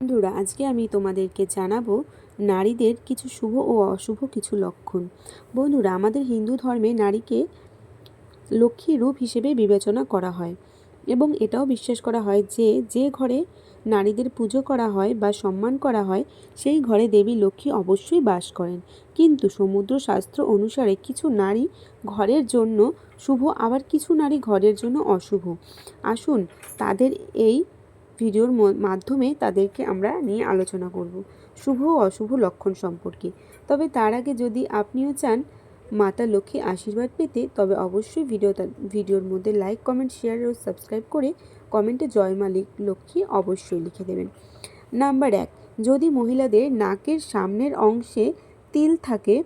বন্ধুরা, আজকে আমি তোমাদেরকে জানাব নারীদের কিছু শুভ ও অশুভ কিছু লক্ষণ। বন্ধুরা, আমাদের হিন্দু ধর্মে নারীকে লক্ষ্মী রূপ হিসেবে বিবেচনা করা হয় এবং এটাও বিশ্বাস করা হয় যে যে ঘরে নারীদের পুজো করা হয় বা সম্মান করা হয়, সেই ঘরে দেবী লক্ষ্মী অবশ্যই বাস করেন। কিন্তু সমুদ্র শাস্ত্র অনুসারে কিছু নারী ঘরের জন্য শুভ, আবার কিছু নারী ঘরের জন্য অশুভ। আসুন, তাদের এই ভিডিওর মাধ্যমে তাদেরকে আমরা নিয়ে আলোচনা করব, শুভ ও অশুভ লক্ষণ সম্পর্কে। তবে তার আগে যদি আপনিও চান মাতা লক্ষ্মী আশীর্বাদ পেতে, তবে অবশ্যই ভিডিওটা ভিডিওর মধ্যে লাইক কমেন্ট শেয়ার ও সাবস্ক্রাইব করে কমেন্টে জয় মালিক লক্ষ্মী অবশ্যই লিখে দেবেন। নাম্বার এক, যদি মহিলাদের নাকের সামনের অংশে তিল থাকে,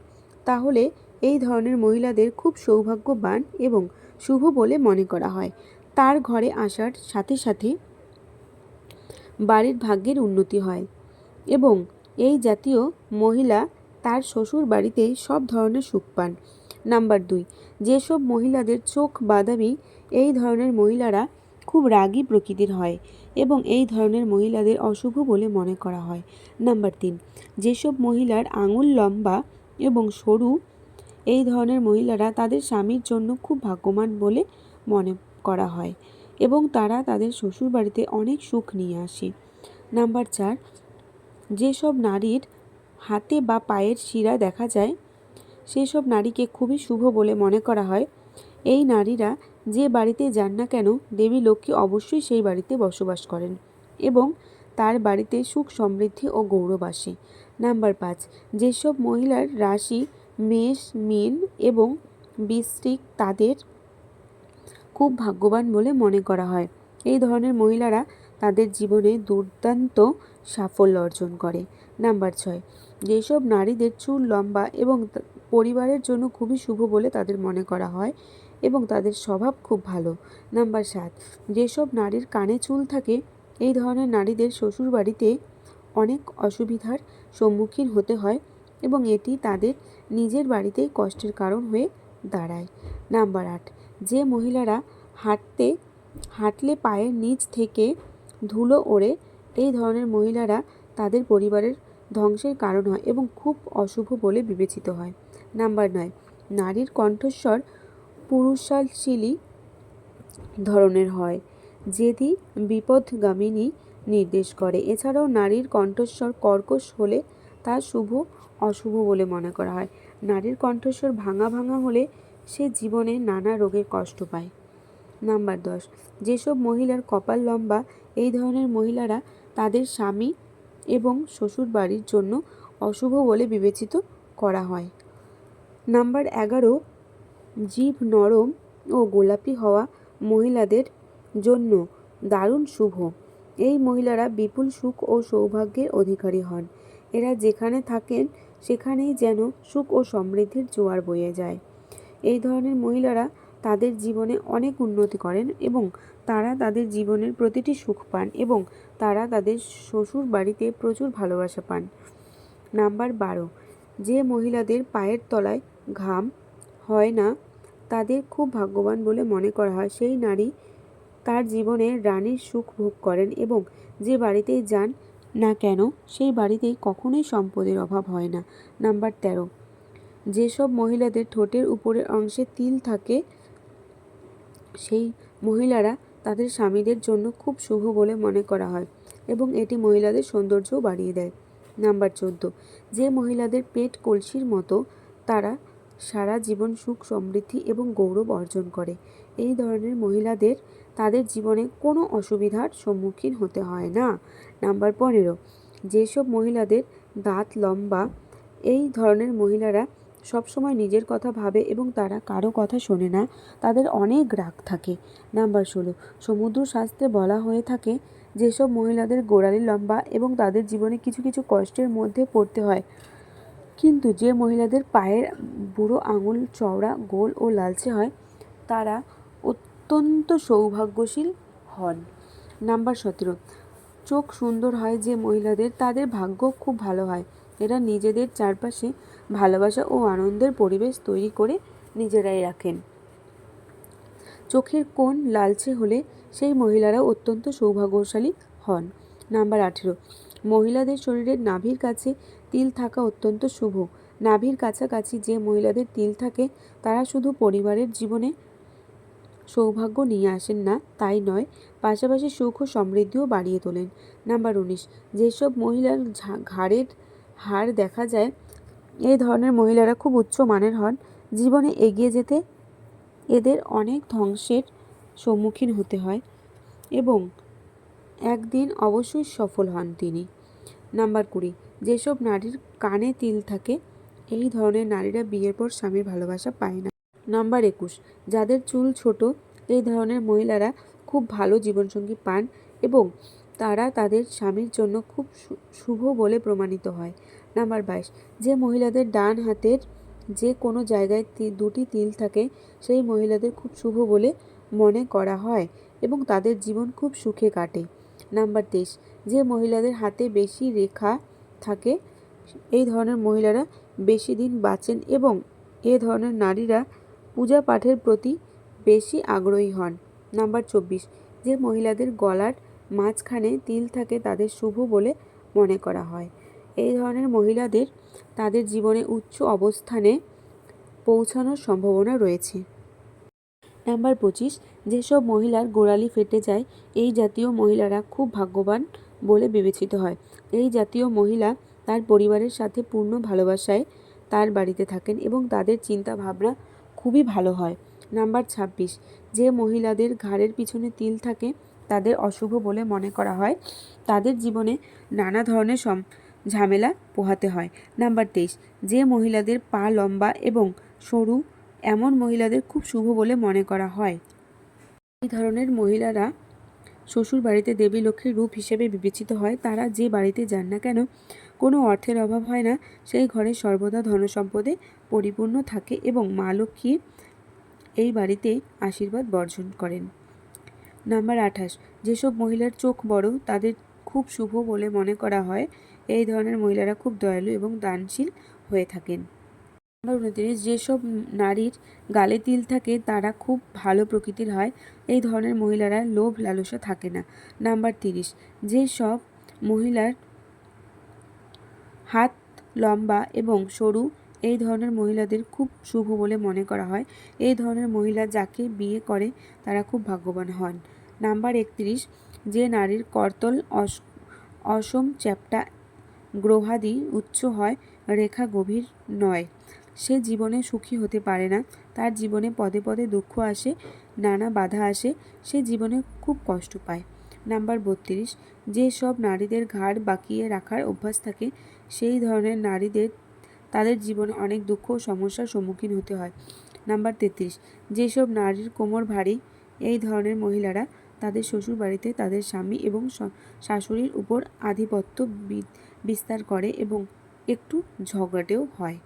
তাহলে এই ধরনের মহিলাদের খুব সৌভাগ্যবান এবং শুভ বলে মনে করা হয়। তার ঘরে আসার সাথে সাথে বাড়ির ভাগ্যের উন্নতি হয়। এবং এই জাতীয় মহিলা তার শ্বশুর বাড়িতে সব ধরনের সুখ পান। নাম্বার দুই, যেসব মহিলাদের চোখ বাদামি, এই ধরনের মহিলারা খুব রাগী প্রকৃতির হয় এবং এই ধরনের মহিলাদের অশুভ বলে মনে করা হয়। নাম্বার তিন, যেসব মহিলার আঙুল লম্বা এবং সরু, এই ধরনের মহিলারা তাদের স্বামীর জন্য খুব ভাগ্যবান বলে মনে করা হয়। এবং তারা তাদের শ্বশুরবাড়িতে অনেক সুখ নিয়ে আসে। নাম্বার চার, যেসব নারীর হাতে বা পায়ের শিরা দেখা যায় সেই সব নারীকে খুবই শুভ বলে মনে করা হয়। এই নারীরা যে বাড়িতে যান না কেন, দেবী লক্ষ্মী অবশ্যই সেই বাড়িতে বসবাস করেন এবং তার বাড়িতে সুখ সমৃদ্ধি ও গৌরব আসে। নাম্বার পাঁচ, যেসব মহিলার রাশি মেষ, মীন এবং বৃশ্চিক তাদের খুব ভাগ্যবান বলে মনে করা হয়। এই ধরনের মহিলারা তাদের জীবনে দুর্দান্ত সাফল্য অর্জন করে। নাম্বার ছয়, যেসব নারীদের চুল লম্বা এবং পরিবারের জন্য খুবই শুভ বলে তাদের মনে করা হয় এবং তাদের স্বভাব খুব ভালো। নাম্বার সাত, যেসব নারীর কানে চুল থাকে, এই ধরনের নারীদের শ্বশুর বাড়িতে অনেক অসুবিধার সম্মুখীন হতে হয় এবং এটি তাদের নিজের বাড়িতেই কষ্টের কারণ হয়ে দাঁড়ায়। নাম্বার আট, যে মহিলারা হাঁটতে, হাঁটলে পায়ের নিচ থেকে ধুলো ওড়ে। এই ধরনের মহিলারা তাদের পরিবারের ধ্বংসের কারণ হয় এবং খুব অশুভ বলে বিবেচিত হয়। নাম্বার নয়, নারীর কণ্ঠস্বর পুরুষাশীলী ধরনের হয়, যেটি বিপদগামিনী নির্দেশ করে। এছাড়াও নারীর কণ্ঠস্বর কর্কশ হলে তা শুভ, অশুভ বলে মনে করা হয়। নারীর কণ্ঠস্বর ভাঙা ভাঙা হলে সে জীবনে নানা রোগের কষ্ট পায়। নাম্বার দশ। যেসব মহিলার কপাল লম্বা, এই ধরনের মহিলারা তাদের স্বামী এবং শ্বশুর বাড়ির জন্য অশুভ বলে বিবেচিত করা হয়। নাম্বার এগারো, জীব নরম ও গোলাপি হওয়া মহিলাদের জন্য দারুণ শুভ। এই মহিলারা বিপুল সুখ ও সৌভাগ্যের অধিকারী হন। এরা যেখানে থাকেন, সেখানেই যেন সুখ ও সমৃদ্ধির জোয়ার বয়ে যায়। এই ধরনের মহিলারা তাদের জীবনে অনেক উন্নতি করেন এবং তারা তাদের জীবনের প্রতিটি সুখ পান এবং তারা তাদের শ্বশুর বাড়িতে প্রচুর ভালোবাসা পান। নাম্বার বারো, যে মহিলাদের পায়ের তলায় ঘাম হয় না, তাদের খুব ভাগ্যবান বলে মনে করা হয়। সেই নারী তার জীবনে রানীর সুখ ভোগ করেন এবং যে বাড়িতেই যান না কেন, সেই বাড়িতেই কখনোই সম্পদের অভাব হয় না। নাম্বার তেরো, যেসব মহিলাদের ঠোঁটের উপরের অংশে তিল থাকে সেই মহিলারা তাদের স্বামীদের জন্য খুব শুভ বলে মনে করা হয় এবং এটি মহিলাদের সৌন্দর্যও বাড়িয়ে দেয়। নাম্বার চোদ্দ, যে মহিলাদের পেট কলসির মতো, তারা সারা জীবন সুখ সমৃদ্ধি এবং গৌরব অর্জন করে। এই ধরনের মহিলাদের তাদের জীবনে কোনো অসুবিধার সম্মুখীন হতে হয় না। নাম্বার পনেরো, যেসব মহিলাদের দাঁত লম্বা, এই ধরনের মহিলারা সবসময় নিজের কথা ভাবে এবং তারা কারও কথা শোনে না, তাদের অনেক রাগ থাকে। নাম্বার ষোলো, সমুদ্র শাস্ত্রে বলা হয়ে থাকে, যেসব মহিলাদের গোড়ালি লম্বা এবং তাদের জীবনে কিছু কিছু কষ্টের মধ্যে পড়তে হয়, কিন্তু যে মহিলাদের পায়ের বুড়ো আঙুল, চওড়া, গোল ও লালচে হয়, তারা অত্যন্ত সৌভাগ্যশীল হন। নাম্বার সতেরো, চোখ সুন্দর হয় যে মহিলাদের তাদের ভাগ্য খুব ভালো হয়। এরা নিজেদের চারপাশে ভালোবাসা ও আনন্দের পরিবেশ তৈরি করে নিজেরাই রাখেন। চোখের কোণ লালচে হলে সেই মহিলারা অত্যন্ত সৌভাগ্যশালী হন। নাম্বার আঠেরো, মহিলাদের শরীরের নাভির কাছে তিল থাকা অত্যন্ত শুভ। নাভির কাছাকাছি যে মহিলাদের তিল থাকে, তারা শুধু পরিবারের জীবনে সৌভাগ্য নিয়ে আসেন না, তাই নয়, পাশাপাশি সুখ ও সমৃদ্ধিও বাড়িয়ে তোলেন। নাম্বার উনিশ, যেসব মহিলার ঘাড়ের হাড় দেখা যায় এই ধরনের মহিলারা খুব উচ্চ মানের হন। জীবনে এগিয়ে যেতে এদের অনেক ধ্বংসের সম্মুখীন হতে হয় এবং একদিন অবশ্যই সফল হন তিনি। নাম্বার কুড়ি, যেসব নারীর কানে তিল থাকে, এই ধরনের নারীরা বিয়ের পর স্বামীর ভালোবাসা পায় না। নাম্বার একুশ, যাদের চুল ছোট, এই ধরনের মহিলারা খুব ভালো জীবনসঙ্গী পান এবং তারা তাদের স্বামীর জন্য খুব শুভ বলে প্রমাণিত হয়। নাম্বার বাইশ, যে মহিলাদের ডান হাতের যে কোনো জায়গায় দুটি তিল থাকে, সেই মহিলাদের খুব শুভ বলে মনে করা হয় এবং তাদের জীবন খুব সুখে কাটে। নাম্বার তেইশ, যে মহিলাদের হাতে বেশি রেখা থাকে, এই ধরনের মহিলারা বেশি দিন বাঁচেন এবং এ ধরনের নারীরা পূজা পাঠের প্রতি বেশি আগ্রহী হন। নাম্বার চব্বিশ, যে মহিলাদের গলার মাঝখানে তিল থাকে তাদের শুভ বলে মনে করা হয়। এই ধরনের মহিলাদের তাদের জীবনে উচ্চ অবস্থানে পৌঁছানোর সম্ভাবনা রয়েছে। নাম্বার পঁচিশ, যেসব মহিলার গোড়ালি ফেটে যায়, এই জাতীয় মহিলারা খুব ভাগ্যবান বলে বিবেচিত হয়। এই জাতীয় মহিলা তার পরিবারের সাথে পূর্ণ ভালোবাসায় তার বাড়িতে থাকেন এবং তাদের চিন্তা ভাবনা খুবই ভালো হয়। নাম্বার ছাব্বিশ, যে মহিলাদের ঘাড়ের পিছনে তিল থাকে তাদের অশুভ বলে মনে করা হয়। তাদের জীবনে নানা ধরনের সম, ঝামেলা পোহাতে হয়। নাম্বার তেইশ, যে মহিলাদের পা লম্বা এবং সরু, এমন মহিলাদের খুব শুভ বলে মনে করা হয়। এই ধরনের মহিলারা শ্বশুর বাড়িতে দেবী লক্ষ্মীর রূপ হিসেবে বিবেচিত হয়। তারা যে বাড়িতে যান না কেন, কোনো অর্থের অভাব হয় না। সেই ঘরে সর্বদা ধনসম্পদে পরিপূর্ণ থাকে এবং মা লক্ষ্মী এই বাড়িতে আশীর্বাদ বর্জন করেন। নাম্বার আঠাশ। যেসব মহিলার চোখ বড়, তাদের খুব শুভ বলে মনে করা হয়। এই ধরনের মহিলারা খুব দয়ালু এবং দানশীল হয়ে থাকেন। নাম্বার উনত্রিশ, যেসব নারীর গালে তিল থাকে, তারা খুব ভালো প্রকৃতির হয়। এই ধরনের মহিলারা লোভ লালসা থাকে না। নাম্বার তিরিশ, যেসব মহিলার হাত লম্বা এবং সরু এই ধরনের মহিলাদের খুব শুভ বলে মনে করা হয়। এই ধরনের মহিলা যাকে বিয়ে করে, তারা খুব ভাগ্যবান হন। নাম্বার একত্রিশ, যে নারীর করতল অস, অসম চ্যাপ্টা গ্রহাদি উচ্চ হয়, রেখা গভীর নয়। সে জীবনে সুখী হতে পারে না। তার জীবনে পদে পদে দুঃখ আসে, নানা বাধা আসে, সে জীবনে খুব কষ্ট পায়। নাম্বার বত্রিশ, যে সব নারীদের ঘাড় বাঁকিয়ে রাখার অভ্যাস থাকে, সেই ধরনের নারীদের তাদের জীবনে অনেক দুঃখ ও সমস্যার সম্মুখীন হতে হয়। নাম্বার তেত্রিশ, যেসব নারীর কোমর ভারী, এই ধরনের মহিলারা তাদের শ্বশুর বাড়িতে তাদের স্বামী এবং শাশুড়ির উপর আধিপত্য বিস্তার করে এবং একটু ঝগড়াটেও হয়।